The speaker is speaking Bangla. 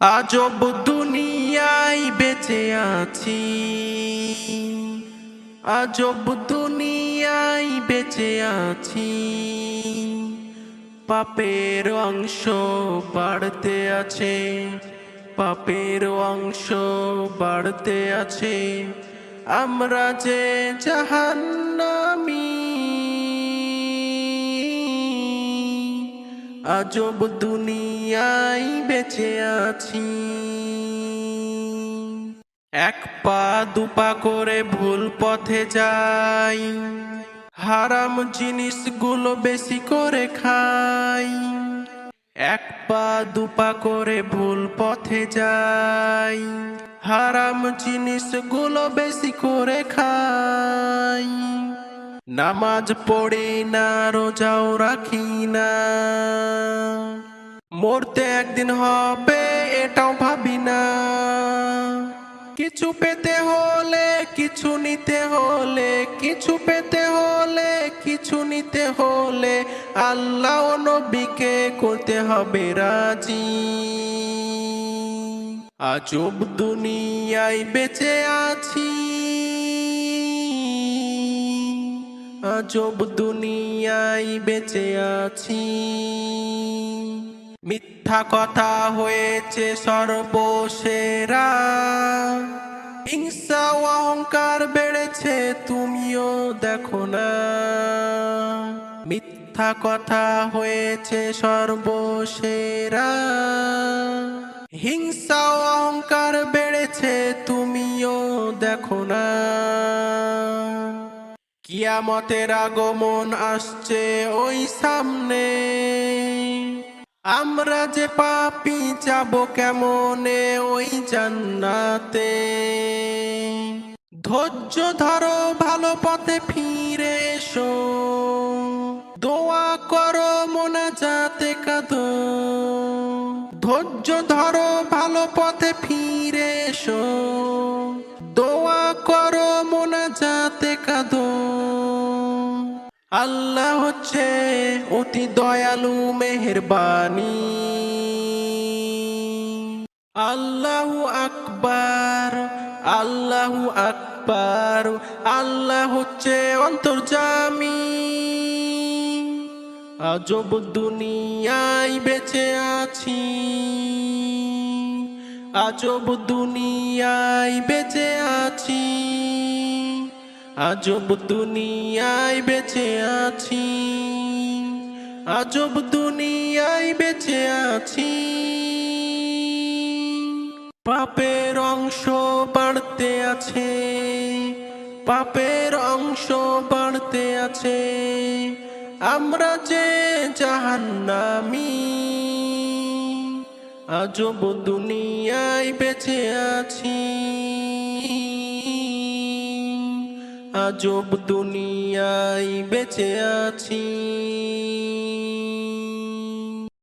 আজব দুনিয়ায় বেঁচে আছি। আজব দুনিয়ায় বেঁচে আছি। পাপের অংশ বাড়তে আছে। পাপের অংশ বাড়তে আছে। আমরা যে জাহান্নামী আজব দুনিয়ায় বেঁচে আছি। এক পা দুপা করে ভুল পথে যাই। হারাম জিনিসগুলো বেশি করে খাই। এক পা দুপা করে ভুল পথে যাই। হারাম জিনিসগুলো বেশি করে খাই। নামাজ পড়ি না, রোজাও রাখি না। মরতে একদিন হবে, এটাও ভাবি না। কিছু পেতে হলে, কিছু নিতে হলে, কিছু পেতে হলে, কিছু নিতে হলে আল্লাহ নবীকে করতে হবে রাজি। আজব দুনিয়ায় বেঁচে আছি। আজব দুনিয়ায় বেঁচে আছি। মিথ্যা কথা হয়েছে সর্বসেরা হিংসা অহংকার বেড়েছে, তুমিও দেখো না। মিথ্যা কথা হয়েছে সর্বসেরা হিংসা অহংকার বেড়েছে, তুমিও দেখো না। কিয়ামতের আগমন আসছে ওই সামনে। আমরা যে পাপি যাব কেমনে ওই জান্নাতে? ধৈর্য ধরো, ভালো পথে ফিরে এসো। দোয়া করো, মনে যাতে কাঁদো। ধৈর্য ধরো, ভালো পথে ফিরে এসো। আল্লাহ হচ্ছে অতি দয়ালু, মেহেরবানি। আল্লাহু আকবার, আল্লাহ আকবার, আল্লাহ হচ্ছে অন্তর্জামী। আজব দুনিয়ায় বেঁচে আছি। আজব দুনিয়ায় বেঁচে আছি। আজব দুনিয়ায় বেঁচে আছি। আজব দুনিয়ায় বেঁচে আছি। পাপের অংশ বাড়তে আছে। পাপের অংশ বাড়তে আছে। আমরা যে জাহান্নামী। আজব দুনিয়ায় বেঁচে আছি। আজব দুনিয়ায় বেঁচে আছি।